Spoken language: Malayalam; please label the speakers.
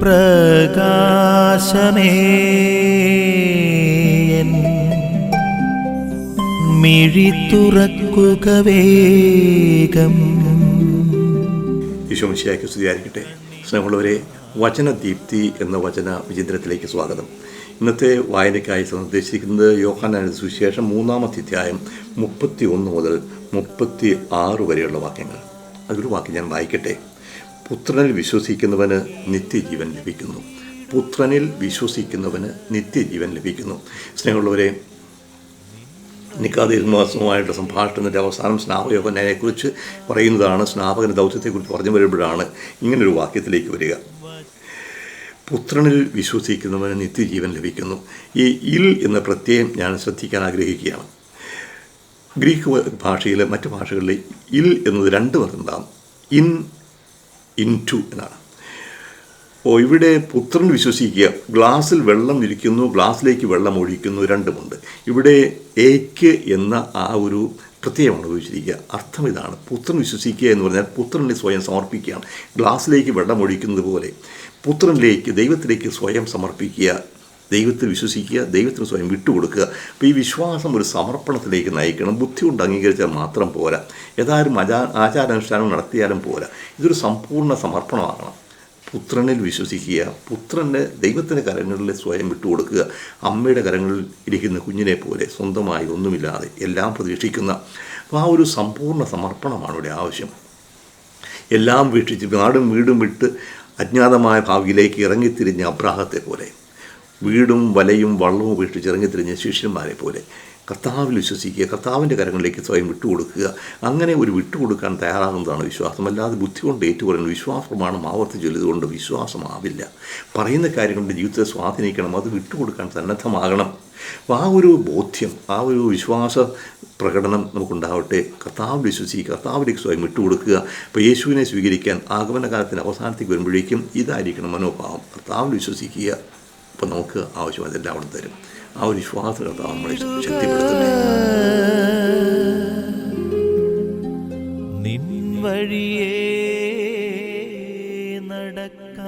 Speaker 1: പ്രകാശമേ. മിഴി തുറക്കുക വേഗം.
Speaker 2: സ്തുതിയായിരിക്കട്ടെ. സ്നേഹമുള്ളവരെ വചനദീപ്തി എന്ന വചന വിചിന്തനത്തിലേക്ക് സ്വാഗതം. ഇന്നത്തെ വായനയ്ക്കായി നിർദ്ദേശിക്കുന്നത് യോഹാനാന സുവിശേഷം മൂന്നാമത്തെ അധ്യായം മുപ്പത്തി ഒന്ന് മുതൽ മുപ്പത്തി ആറ് വരെയുള്ള വാക്യങ്ങൾ. അതൊരു വാക്യം ഞാൻ വായിക്കട്ടെ. പുത്രനിൽ വിശ്വസിക്കുന്നവന് നിത്യജീവൻ ലഭിക്കുന്നു. പുത്രനിൽ വിശ്വസിക്കുന്നവന് നിത്യജീവൻ ലഭിക്കുന്നു. സ്നേഹമുള്ളവരെ നിക്കാതിരുന്നവാസവുമായിട്ട് സംഭാഷണത്തിന്റെ അവസാനം സ്നാപകയോഹനെക്കുറിച്ച് പറയുന്നതാണ്. സ്നാപകന ദൗത്യത്തെക്കുറിച്ച് പറഞ്ഞു വരുമ്പോഴാണ് ഇങ്ങനൊരു വാക്യത്തിലേക്ക് വരിക. പുത്രനിൽ വിശ്വസിക്കുന്നവന് നിത്യജീവൻ ലഭിക്കുന്നു. ഈ ഇൽ എന്ന പ്രത്യയം ഞാൻ ശ്രദ്ധിക്കാൻ ആഗ്രഹിക്കുകയാണ്. ഗ്രീക്ക് ഭാഷയിലെ മറ്റു ഭാഷകളിൽ ഇൽ എന്നത് രണ്ട് പറഞ്ഞാണ് ഇൻ ഇൻ ടു എന്നാണ്. ഓ ഇവിടെ പുത്രൻ വിശ്വസിക്കുക. ഗ്ലാസ്സിൽ വെള്ളം ഇരിക്കുന്നു ഗ്ലാസ്സിലേക്ക് വെള്ളം ഒഴിക്കുന്നു രണ്ടുമുണ്ട്. ഇവിടെ ഏക്ക് എന്ന ആ ഒരു പ്രത്യേകമാണ് ഉപയോഗിച്ചിരിക്കുക. അർത്ഥം ഇതാണ്. പുത്രൻ വിശ്വസിക്കുക എന്ന് പറഞ്ഞാൽ പുത്രനെ സ്വയം സമർപ്പിക്കുകയാണ്. ഗ്ലാസ്സിലേക്ക് വെള്ളം ഒഴിക്കുന്നത് പോലെ പുത്രനിലേക്ക് ദൈവത്തിലേക്ക് സ്വയം സമർപ്പിക്കുക ദൈവത്തിൽ വിശ്വസിക്കുക ദൈവത്തിന് സ്വയം വിട്ടുകൊടുക്കുക. അപ്പോൾ ഈ വിശ്വാസം ഒരു സമർപ്പണത്തിലേക്ക് നയിക്കണം. ബുദ്ധി കൊണ്ട് അംഗീകരിച്ചാൽ മാത്രം പോരാ. ഏതായാലും ആചാ ആചാരാനുഷ്ഠാനം നടത്തിയാലും പോരാ. ഇതൊരു സമ്പൂർണ സമർപ്പണമാകണം. പുത്രനിൽ വിശ്വസിക്കുക പുത്രന്റെ ദൈവത്തിന്റെ കരങ്ങളിൽ സ്വയം വിട്ടുകൊടുക്കുക അമ്മയുടെ കരങ്ങളിൽ ഇരിക്കുന്ന കുഞ്ഞിനെ പോലെ സ്വന്തമായി ഒന്നുമില്ലാതെ എല്ലാം പ്രതീക്ഷിക്കുന്ന. അപ്പോൾ ആ ഒരു സമ്പൂർണ സമർപ്പണമാണ് ഇവിടെ ആവശ്യം. എല്ലാം വീക്ഷിച്ച് നാടും വീടും വിട്ട് അജ്ഞാതമായ ഭാവിയിലേക്ക് ഇറങ്ങിത്തിരിഞ്ഞ അബ്രാഹത്തെ പോലെ. വീടും വലയും വള്ളവും ഉപേക്ഷിച്ച് ഇറങ്ങിത്തിരിഞ്ഞ ശിഷ്യന്മാരെ പോലെ കർത്താവിൽ വിശ്വസിക്കുക കർത്താവിന്റെ കരങ്ങളിലേക്ക് സ്വയം വിട്ടുകൊടുക്കുക. അങ്ങനെ ഒരു വിട്ടുകൊടുക്കാൻ തയ്യാറാകുന്നതാണ് വിശ്വാസം. അല്ലാതെ ബുദ്ധി കൊണ്ട് ഏറ്റുപറയുന്നത് വിശ്വാസപ്രമാണം ആവർത്തിച്ച് ചൊല്ലുതുകൊണ്ട് വിശ്വാസമാവില്ല. പറയുന്ന കാര്യങ്ങളുടെ ജീവിതത്തെ സ്വാധീനിക്കണം അത് വിട്ടുകൊടുക്കാൻ സന്നദ്ധമാകണം. അപ്പോൾ ആ ഒരു ബോധ്യം ആ ഒരു വിശ്വാസ പ്രകടനം നമുക്കുണ്ടാവട്ടെ. കർത്താവിൽ വിശ്വസിക്കുക കർത്താവിലേക്ക് സ്വയം വിട്ടുകൊടുക്കുക. അപ്പോൾ യേശുവിനെ സ്വീകരിക്കാൻ ആഗമനകാലത്തിന്റെ അവസാനത്തേക്ക് വരുമ്പോഴേക്കും ഇതായിരിക്കണം മനോഭാവം. കർത്താവിൽ വിശ്വസിക്കുക. അപ്പോൾ നമുക്ക് ആവശ്യമായതെല്ലാം അവിടെ തരും. ആ ഒരു വിശ്വാസം കർത്താവ് നമ്മളെ ശക്തിപ്പെടുത്തുന്നത് നിൻ വഴിയേ